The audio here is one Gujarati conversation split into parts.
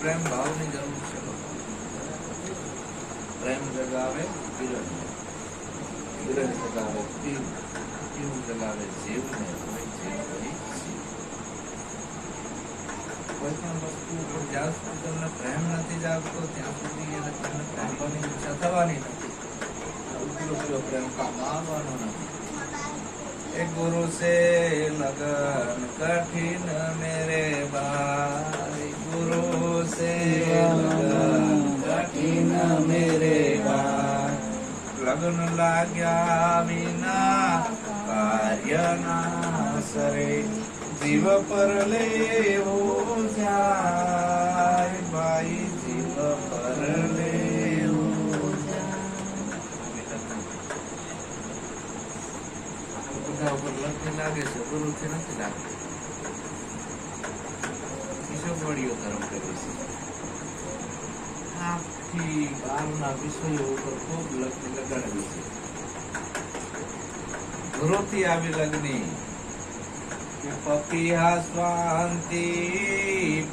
પ્રેમ ભાવની જરૂર છે પ્રેમ જગાવે કિરણ કિરણ જગાવે, પીવ. પીવ જગાવે જીવને, કોઈ પણ વસ્તુ ઉપર જ્યાં સુધી તમને પ્રેમ નથી જાગતો, ત્યાં સુધી એને તમને પ્રેમવાની ઈચ્છા થવાની નથી. ઉપરો પ્રેમ આવવાનો નથી. એ ગુરુ સે લગન કઠિન મેરે ભાઈ. ગુરુ સે લગન કઠિન મેરે ભાઈ. લગન લાગ્યા વિના કાર્ય ના સરે. જીવ પર લેવો જાય, ભાઈ, જીવ પર લે પગા ઉપર લગ્ન લાગે છે ગુરુથી નથી લાગતું. કિશોરવડીઓ ધર્મ કરે છે. આખી બહારના વિષયો ઉપર ખૂબ લગ્ન લગાડવી છે. ઘરોથી આવી લગ્ન. પપિયા સ્વાંતિ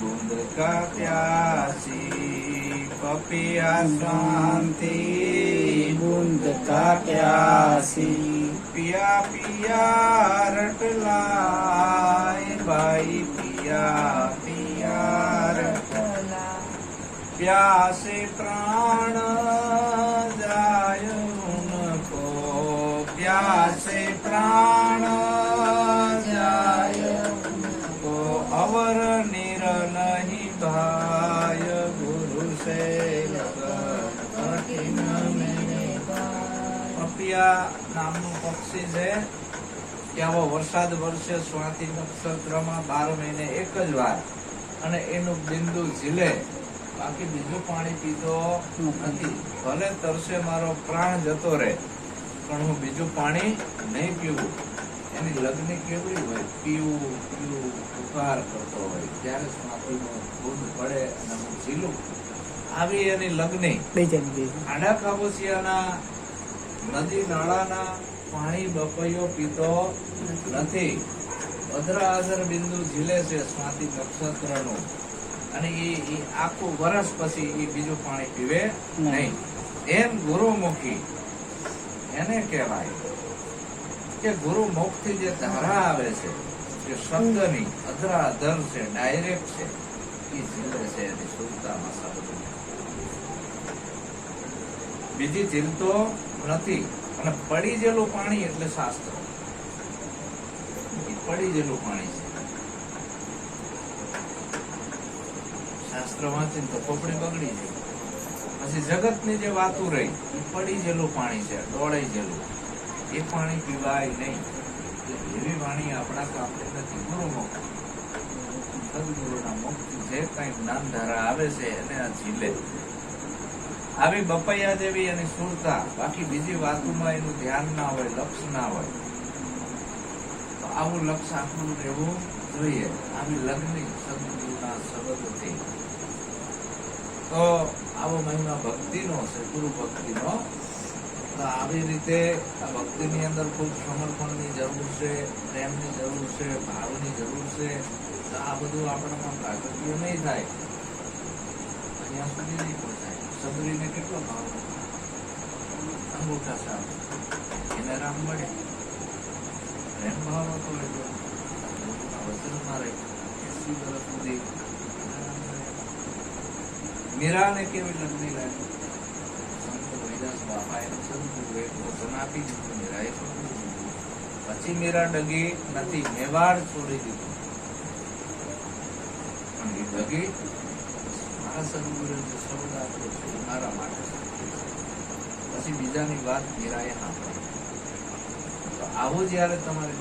બુંદકા પ્યાસી પપિયા સ્વાંતિ બુંદકા પ્યાસી पिया पिया रट लाए, भाई पिया पिया रट प्यासे प्राण जाय उनको, प्यासे प्राण जाय उनको। अवर निर नहीं भाय, गुरु से कठिन में। पिया नाम પક્ષી છે. ત્યાં વરસાદ વરસે સ્વાતિ નક્ષત્રમાં બાર મહિને એક જ વાર. અને એનું બિંદુ ઝીલે. બાકી બીજું પાણી પીતો નથી. ભલે તરસે મારો પ્રાણ જતો રહે પણ હું બીજું પાણી નહીં પીવું. એની લગ્ન કેવડી હોય? પીવું પીવું પુકાર કરતો હોય. ત્યારે સ્વાતિનો બુંદ પડે અને હું ઝીલું. આવી એની લગ્ની. આડા કાબોસિયાના નદી નાળાના પાણી બપૈયો પીતો નથી. અધરાધર બિંદુ ઝીલે છે સ્વાતિ નક્ષત્રનું. અને એ આખું વર્ષ પછી એ બીજું પાણી પીવે નહીં. એમ ગુરુમુખી એને કહેવાય કે ગુરુમુખથી જે ધારા આવે છે, જે શબ્દની અધરાધર છે, ડાયરેક્ટ છે, એ ઝીલે છે એની શુદ્ધતામાં શબ્દ બીજી ઝીલતો નથી. અને પડી જેલું પાણી એટલે શાસ્ત્ર. પડી જેલું પાણી છે. શાસ્ત્ર વાંચીને તો પોપડી બગડી જાય પછી જગતની જે વાતું રહી, એ પડી જેલું પાણી છે દોડાઈ જેલું એ પાણી પીવાય નહીં. એવી વાણી આપણા કામને નથી. ગુરુનો સદગુરુના મુક્તિ જે કઈ જ્ઞાન ધારા આવે છે, એને આ ઝીલે. આવી બપૈયા જેવી એની સુરતા, બાકી બીજી વાતોમાં એનું ધ્યાન ના હોય, લક્ષ ના હોય. તો આવું લક્ષ આપણું રહેવું જોઈએ. આવી લગ્ન સદગુરુના શબ્દથી તો આવો મહિમા ભક્તિનો છે, ગુરુ ભક્તિનો. તો આવી રીતે આ ભક્તિની અંદર ખૂબ સમર્પણની જરૂર છે, પ્રેમની જરૂર છે, ભાવની જરૂર છે. તો આ બધું આપણામાં પ્રાગટ્ય નહીં થાય. અહીંયા સુધી નહીં સબરીને કેટલો ભાવ અંગૂઠા સાહેબ એને રામ મળે. પ્રેમ ભાવ હતો એટલો વચનમાં રહી એસી વર્ષ સુધી. મીરાને કેવી લગ્ન લાગી? સંત હરિદાસ બાપાએ સદગુરુએ વચન આપી દીધું. મીરાએ પછી મીરા ડગી નથી. મેવાડ છોડી દીધું. પણ એ ડગી મારા સદગુરુ શબ્દ છે, મારા માટે પછી બીજાની વાત નિરાય સાંભળી. તો આવું જ્યારે તમારે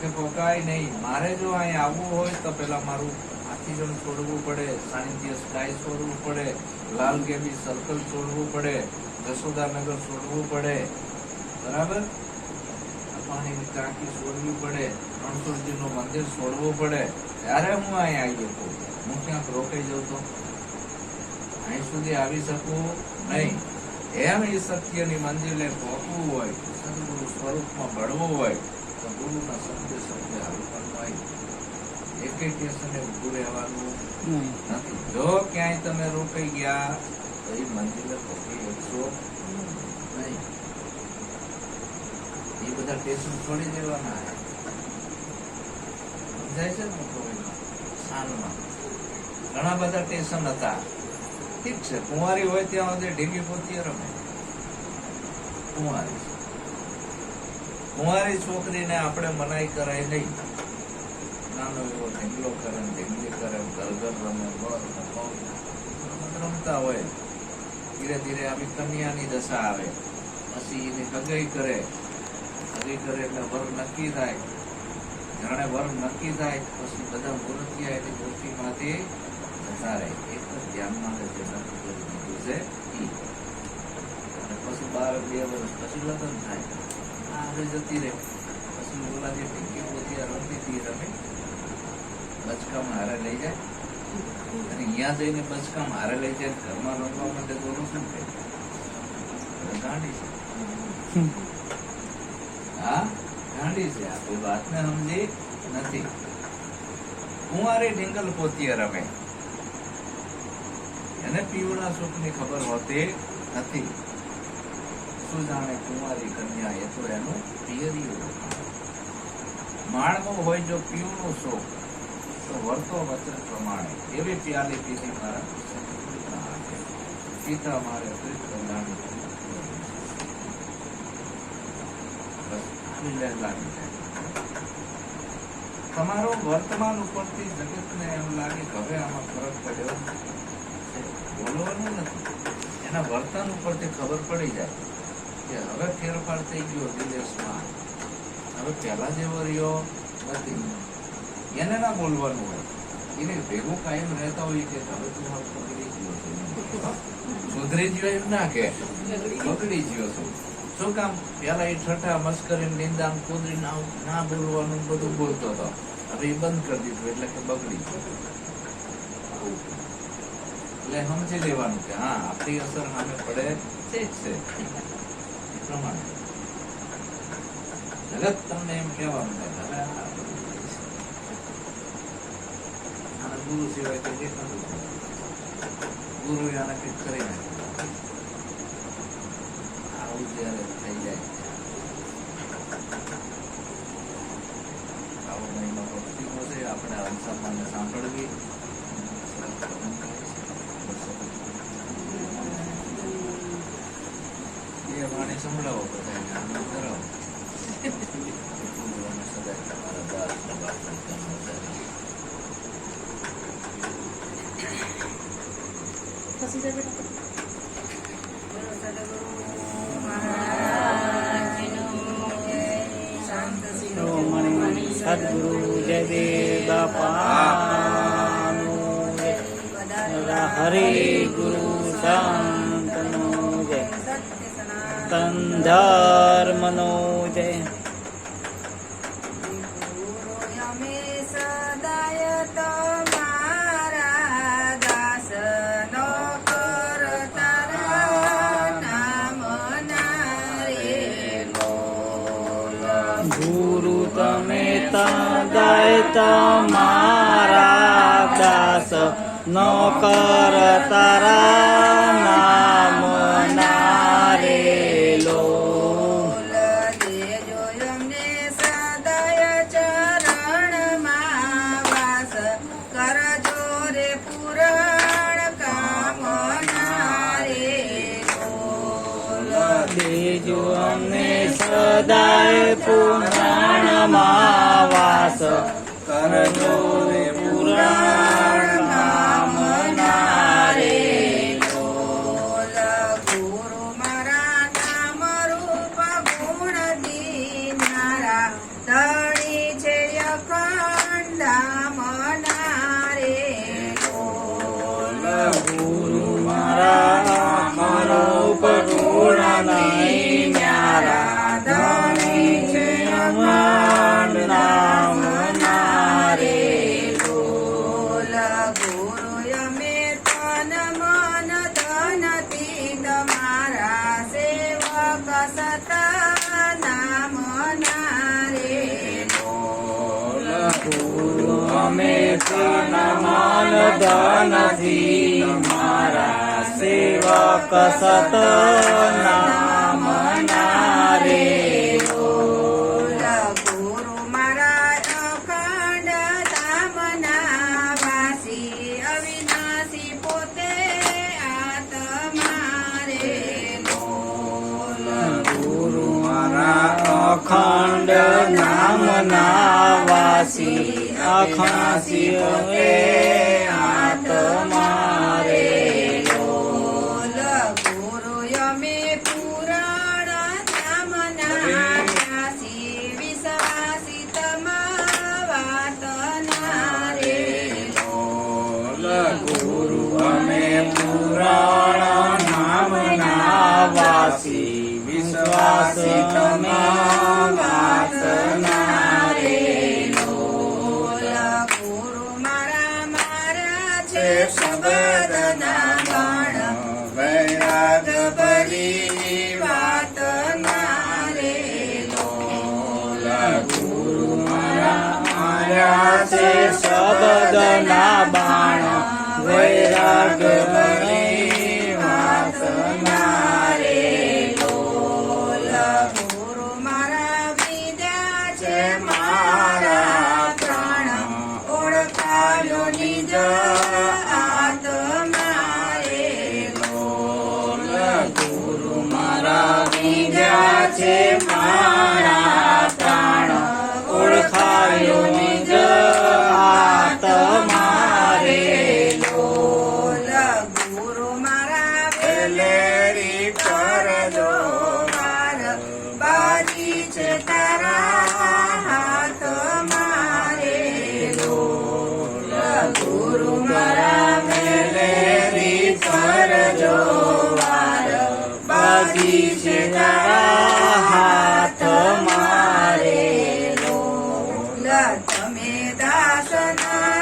કે પોકાય નહીં. મારે જો અહીં આવવું હોય તો પેલા મારું હાથીજણ છોડવું પડે, સાનિધ્ય સ્કાય છોડવું પડે, લાલ ગેબી સર્કલ છોડવું પડે જશોદાનગર છોડવું પડે. બરાબર? પાણીની ટાંકી છોડવી પડે. રણછોડજીનું મંદિર છોડવું પડે ત્યારે હું અહીં આવી શકું. હું ક્યાંક રોકાઈ જાઉં તો? અહીં સુધી આવી શકું નહીં. એમ એ સત્યની મંદિરને પહોંચવું હોય સદગુરુ સ્વરૂપમાં ભળવું હોય તો ગુરુના સત્ય શબ્દે હોય. એક એક વ્યસને ઊભું રહેવાનું નથી. જો ક્યાંય તમે રોકાઈ ગયા તો એ મંદિરને પહોંચી શકશો નહીં. એ બધા ટેશન છોડી દેવાના સમજાય છે ને સાનમાં ઘણા બધા ટેન્શન હતા. ઠીક છે, કુંવારી હોય ત્યાં સુધી ઢીંગી પોતી રમે. કુંવારી. કુંવારી છોકરીને આપણે મનાઈ કરાય નહીં. નાનો એવો ઢીંગલો કરે ઢીંગલી કરે ગરગર રમે રમતા હોય. ધીરે ધીરે આવી કન્યાની દશા આવે. પછી એની હગાઈ કરે. હગાઈ કરે એટલે વર નક્કી થાય. જાણે વર્ગ નક્કી થાય પછી બધા મૂર્તિયા એની મૂર્તિમાંથી જતા રહે એક જ ધ્યાનમાં જે નક્કી કરી દીધું છે. અને પછી બાર બે વર્ષ પછી લગ્ન થાય. આ હવે જતી રહે. પછી ઓલા જે ટીકી પોતિયા રમતી હતી રમે. બચકામાં હારે લઈ જાય. અને અહીંયા જઈને બચકામ હારે લઈ જાય ઘરમાં રમવા માટે તો છે શું હવે ગાંડી છે. હા? ગાંડી છે આ. કોઈ વાતને સમજી નથી. કુંવારી ઢીંગલ પોતીએ રમે. એને પીવડા સુખની ખબર હોતી નથી. શું જાણે કુંવારી કન્યા એ તો એનું પિયરિયું માણનો હોય જો પીવનું શોખ તો વર્તો વચન પ્રમાણે એવી પ્યાલી પીધી મારા. પિતા મારે કૃષ્ણ લહેર લાગી જાય તમારો વર્તમાન ઉપરથી જગતને એમ લાગે કે હવે આમાં ફરક પડ્યો. બોલવાનું નથી. એના વર્તન ઉપરથી ખબર પડી જાય કે હવે ફેરફાર થઈ ગયો વિદેશમાં હવે પહેલા જેવો રહ્યો નથી. એને ના બોલવાનું હોય. એને ભેગું કાયમ રહેતા હોય કે હવે તું બગડી ગયો છે. સુધરી ગયો એમ ના કે બગડી ગયો છું. શું કામ પેલા એ ઠઠા મસ્કરી નિંદા કુદરી ના ના બોલવાનું બધું બોલતો હતો. હવે એ બંધ કરી દીધું, એટલે કે બગડી ગયો. એટલે સમજી લેવાનું કે હા, આપણી અસર સામે પડે છે જ છે. એ પ્રમાણે. જગત તમને એમ કહેવાનું કે હવે આ બધું છે. આને ગુરુ સિવાય કંઈ દેખાતું જ નથી. ગુરુએ આને કંઈક કરી નાખ્યું. જ્યારે થઈ આવો મહિમા ભક્તિનો છે આપણે અંશામાને સાંભળવી. એ વાણી સંભળાવો બધાને સદગુરુ જયદેવ બાપાનું હરે ગુરુ સંતનો જય તન ધર્મનો તમારા દાસ નો કર તારા નામ નારેલો દેજો અમને સદાય પુરાણમાં વાસ. શોધા નથી મારા સેવક સતના ગુરુ મારા મારા છે શબ્દના ગણ વૈરાગ ભરી વાત ના રે ગુરુ મારા મારા છે શબ્દના બાણ. વૈરાગ ભરી વાત ના રે ગુરુ Nidasana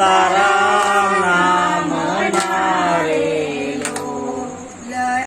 তারা